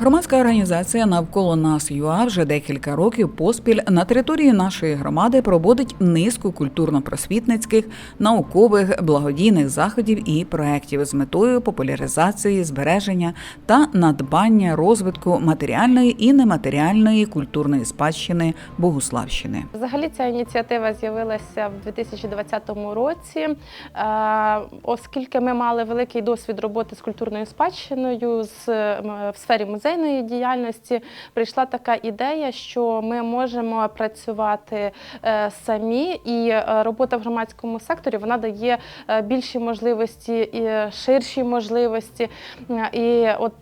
Громадська організація навколо нас ЮА вже декілька років поспіль на території нашої громади проводить низку культурно-просвітницьких, наукових, благодійних заходів і проєктів з метою популяризації, збереження та надбання розвитку матеріальної і нематеріальної культурної спадщини Богуславщини. Взагалі ця ініціатива з'явилася в 2020 році, е, оскільки ми мали великий досвід роботи з культурною спадщиною з, в сфері музейної діяльності, прийшла така ідея, що ми можемо працювати е, самі, і е, робота в громадському секторі вона дає е, більші можливості і ширші можливості. І от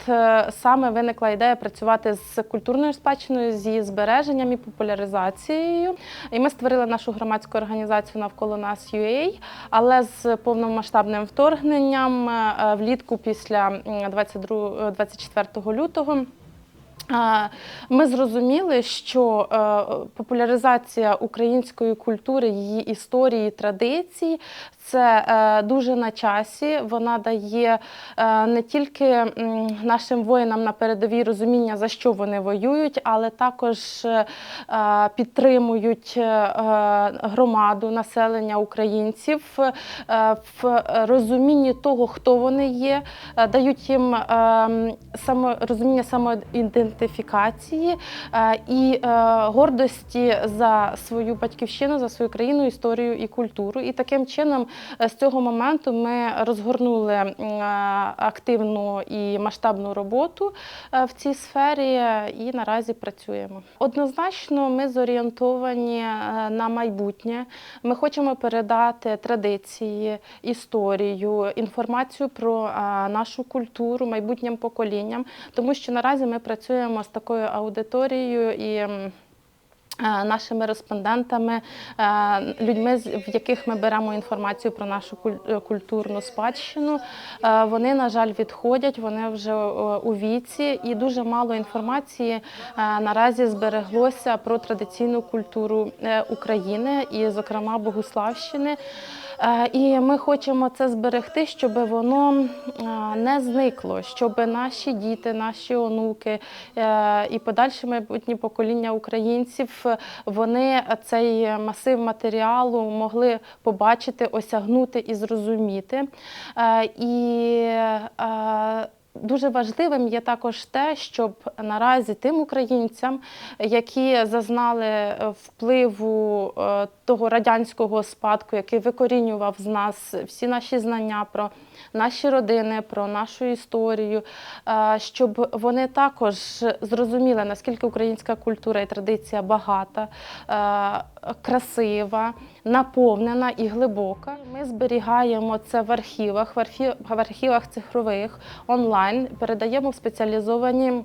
саме виникла ідея працювати з культурною спадщиною, з збереженням і популяризацією. І ми створили нашу громадську організацію навколо нас UA, але з повномасштабним вторгненням влітку після 22, 24 лютого. Ми зрозуміли, що е, популяризація української культури, її історії, традицій це е, дуже на часі. Вона дає е, не тільки нашим воїнам на передовій розуміння, за що вони воюють, але також е, підтримують громаду, населення українців в розумінні того, хто вони є, дають їм розуміння самоідентифікації і гордості за свою батьківщину, за свою країну, історію і культуру. І таким чином з цього моменту ми розгорнули е, активну і масштабну роботу е, в цій сфері і наразі працюємо. Однозначно, ми зорієнтовані е, на майбутнє. Ми хочемо передати традиції, історію, інформацію про нашу культуру майбутнім поколінням, тому що наразі ми працюємо з такою аудиторією і. Е, Нашими респондентами, е, людьми, в яких ми беремо інформацію про нашу е, культурну спадщину, вони, на жаль, відходять, вони вже у віці, і дуже мало інформації наразі збереглося про традиційну культуру України і, зокрема, Богуславщини. Е, І ми хочемо це зберегти, щоб воно е, не зникло, щоб наші діти, наші онуки е, і подальші майбутні покоління українців вони цей масив матеріалу могли побачити, осягнути і зрозуміти. І Дуже важливим є також те, щоб наразі тим українцям, які зазнали е, впливу е, того радянського спадку, який викорінював з нас всі наші знання про наші родини, про нашу історію, щоб вони також зрозуміли, наскільки українська культура і традиція багата, красива, наповнена і глибока. Ми зберігаємо це в архівах, в архівах цифрових онлайн, передаємо в спеціалізовані.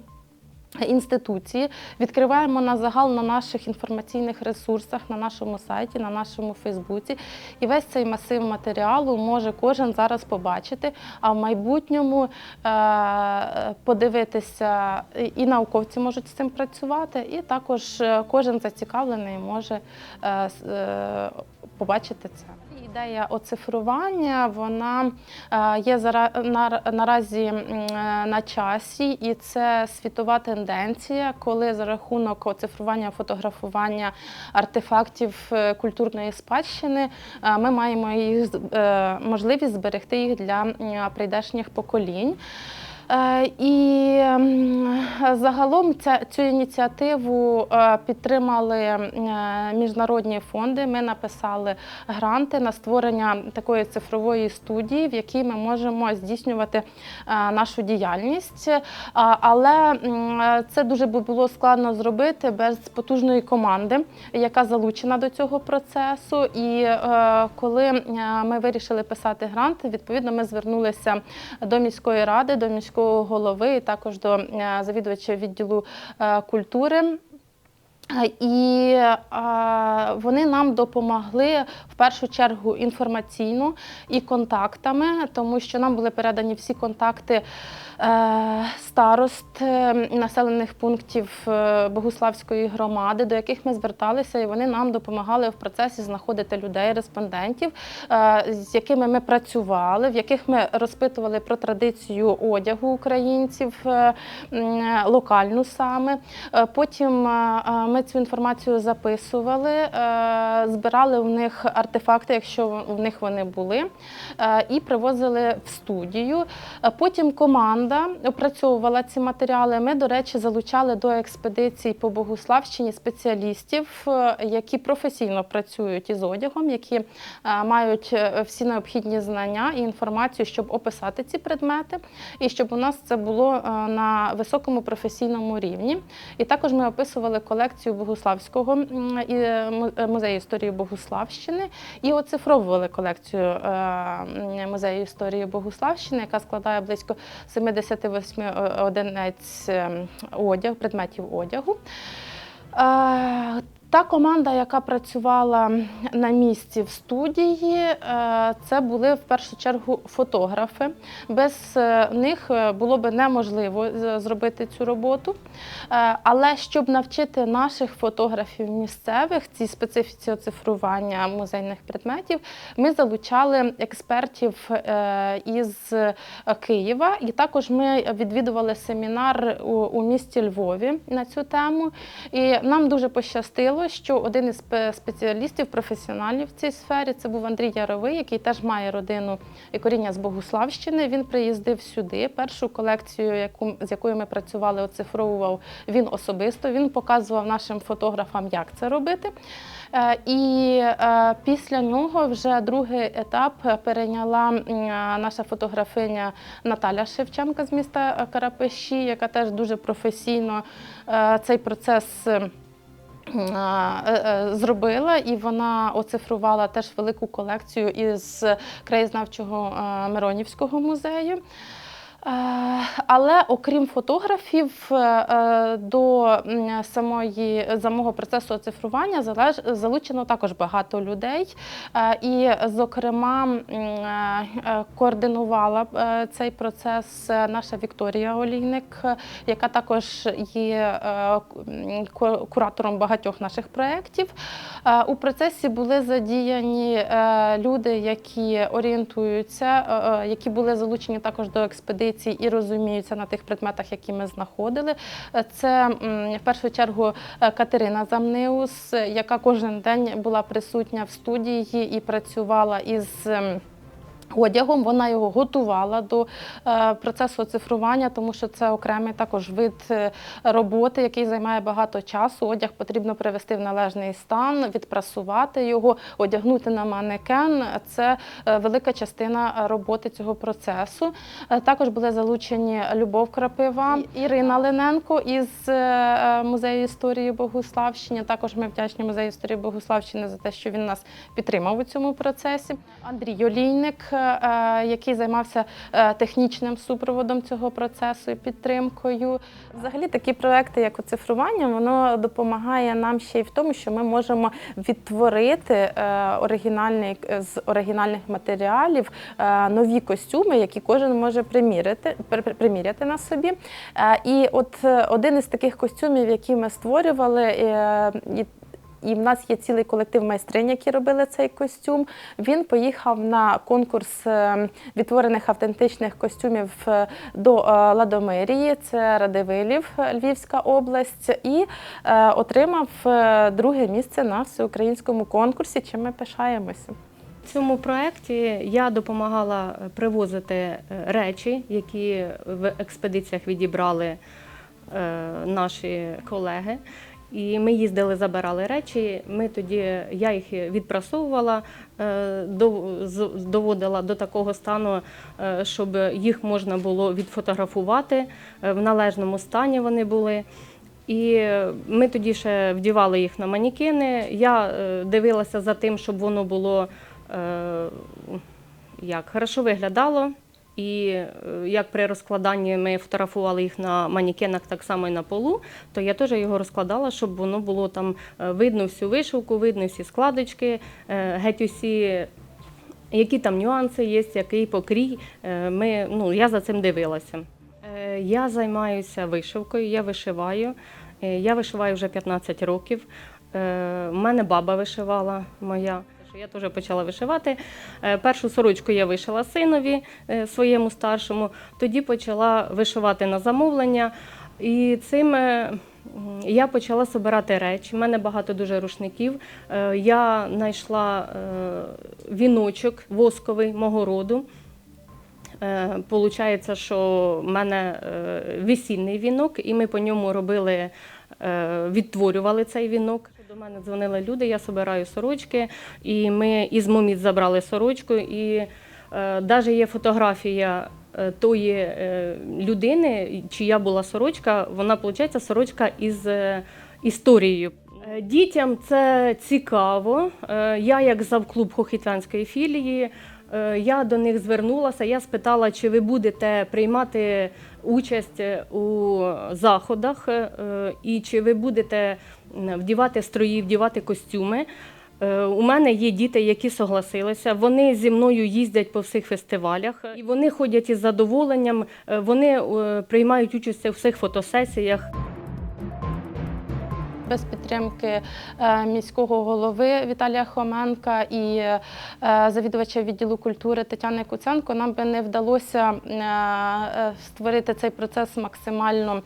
Інституції відкриваємо на загал на наших інформаційних ресурсах, на нашому сайті, на нашому Фейсбуці. І весь цей масив матеріалу може кожен зараз побачити, а в майбутньому е, подивитися, і- науковці можуть з цим працювати, і також е, кожен зацікавлений може е, побачити це. Ідея оцифрування вона е, є наразі е, на часі, і це світова тенденція, коли за рахунок оцифрування, фотографування артефактів е, культурної спадщини ми маємо їх можливість зберегти їх для прийдешніх поколінь. Е, І загалом ця, цю ініціативу е, підтримали е, міжнародні фонди. Ми написали гранти на створення такої цифрової студії, в якій ми можемо здійснювати нашу діяльність. Але це дуже було складно зробити без потужної команди, яка залучена до цього процесу. І коли ми вирішили писати грант, відповідно ми звернулися до міської ради, до міського голови, і також до е, завідувача відділу е, культури. І а, вони нам допомогли в першу чергу інформаційно і контактами, тому що нам були передані всі контакти старост е, населених пунктів е, Богуславської громади, до яких ми зверталися, і вони нам допомагали в процесі знаходити людей, респондентів, е, з якими ми працювали, в яких ми розпитували про традицію одягу українців е, локальну саме. Е, Потім е, е, ми цю інформацію записували, е, збирали в них артефакти, якщо в них вони були, е, і привозили в студію. Е, Потім команда опрацьовувала ці матеріали. Ми, до речі, залучали до експедицій по Богуславщині спеціалістів, е, які професійно працюють із одягом, які е, мають е, всі необхідні знання і інформацію, щоб описати ці предмети, і щоб у нас це було на високому професійному рівні. І також ми описували колекцію Богуславського музею історії Богуславщини і оцифровували колекцію музею історії Богуславщини, яка складає близько 78 одиниць е, одяг, предметів одягу. Та команда, яка працювала на місці в студії, е, це були в першу чергу фотографи. Без е, них е, було би неможливо зробити цю роботу. Але щоб навчити наших фотографів місцевих цій специфіці оцифрування музейних предметів, ми залучали експертів із Києва, і також ми відвідували семінар у місті Львові на цю тему. І нам дуже пощастило, що один із спеціалістів, професіоналів в цій сфері, це був Андрій Яровий, який теж має родину і коріння з Богуславщини. Він приїздив сюди. Першу колекцію, яку з якою ми працювали, оцифровував він особисто. Він показував нашим фотографам, як це робити. Е, І е, після нього вже другий етап перейняла наша фотографиня Наталя Шевченка з міста Карапеші, яка теж дуже професійно е, цей процес. Е, е, Зробила і вона оцифрувала теж велику колекцію із краєзнавчого е, Миронівського музею. Е, Але окрім фотографів, е, е, до самої самого процесу оцифрування залучено також багато людей. І, зокрема, координувала цей процес наша Вікторія Олійник, яка також є куратором багатьох наших проєктів. У процесі були задіяні люди, які орієнтуються, які були залучені також до експедицій і розуміються на тих предметах, які ми знаходили. Це в першу чергу е, Катерина Замниус, е, яка кожен день була присутня в студії і працювала із. Одягом вона його готувала до е, процесу оцифрування, тому що це окремий також вид е, роботи, який займає багато часу. Одяг потрібно привести в належний стан, відпрасувати його, одягнути на манекен. Це е, велика частина роботи цього процесу. Також були залучені Любов Крапива, Ірина Лененко із музею історії Богуславщини. Також ми вдячні музею історії Богуславщини за те, що він нас підтримав у цьому процесі. Андрій Олійник, який займався е, технічним супроводом цього процесу і підтримкою. Взагалі такі проекти, як оцифрування, воно допомагає нам ще й в тому, що ми можемо відтворити е, оригінальний е, з оригінальних матеріалів е, нові костюми, які кожен може приміряти, при- при- приміряти на собі. Е, І от е, один із таких костюмів, які ми створювали, е, і в нас є цілий колектив майстринь, які робили цей костюм. Він поїхав на конкурс е, відтворених автентичних костюмів е, до е, Ладомирії, це Радивилів, Львівська область, і отримав друге місце на всеукраїнському конкурсі, чим ми пишаємося. В цьому проєкті я допомагала привозити речі, які в експедиціях відібрали наші колеги. І ми їздили, забирали речі. Ми тоді я їх відпрасовувала, е, доводила до такого стану, е, щоб їх можна було відфотографувати. е, В належному стані вони були. І ми тоді ще вдівали їх на манікени. Я дивилася за тим, щоб воно було як хорошо виглядало. І е, як при розкладанні ми фотографували їх на манікенах, так само і на полу, то я теж його розкладала, щоб воно було там е, видно всю вишивку, видно всі складочки, е, геть усі. Які там нюанси є, який покрій. Ми, ну, я за цим дивилася. Я займаюся вишивкою, я вишиваю. Я вишиваю вже 15 років. У мене баба вишивала моя. Що Я теж почала вишивати. Е, Першу сорочку я вишила синові е, своєму старшому, тоді почала вишивати на замовлення. І цим е, я почала збирати речі. У мене багато дуже рушників. Я знайшла віночок восковий мого роду. Получається, що в мене весільний вінок, і ми по ньому робили, відтворювали цей вінок. До мене дзвонили люди, я збираю сорочки, і ми із моміт забрали сорочку. І навіть є фотографія е, тої е, людини, чия була сорочка, вона, виходить, сорочка із е, історією. Е, Дітям це цікаво. Е, Я, як завклуб Хохітвянської філії, е, я до них звернулася. Я спитала, чи ви будете приймати участь у заходах, е, і чи ви будете вдівати строї, вдівати костюми. Е, У мене є діти, які согласилися. Вони зі мною їздять по всіх фестивалях, і вони ходять із задоволенням. е, Вони е, приймають участь у всіх фотосесіях. Без підтримки е, міського голови Віталія Хоменка і е, завідувача відділу культури Тетяни Куценко нам би не вдалося е, створити цей процес максимально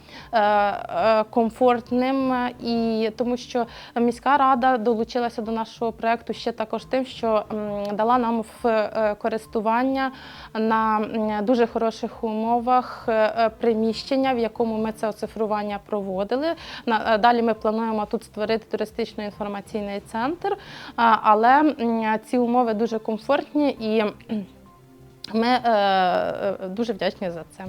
комфортним. І тому що міська рада долучилася до нашого проекту ще також тим, що дала нам в користування на дуже хороших умовах приміщення, в якому ми це оцифрування проводили. Далі ми плануємо тут створити туристично-інформаційний центр, але ці умови дуже комфортні і ми е, е, дуже вдячні за це.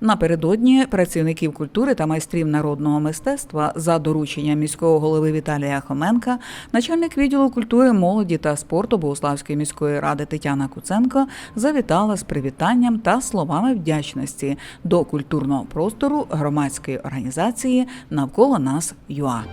Напередодні працівників культури та майстрів народного мистецтва за дорученням міського голови Віталія Хоменка, начальник відділу культури, молоді та спорту Богославської міської ради Тетяна Куценко завітала з привітанням та словами вдячності до культурного простору громадської організації навколо нас ЮА.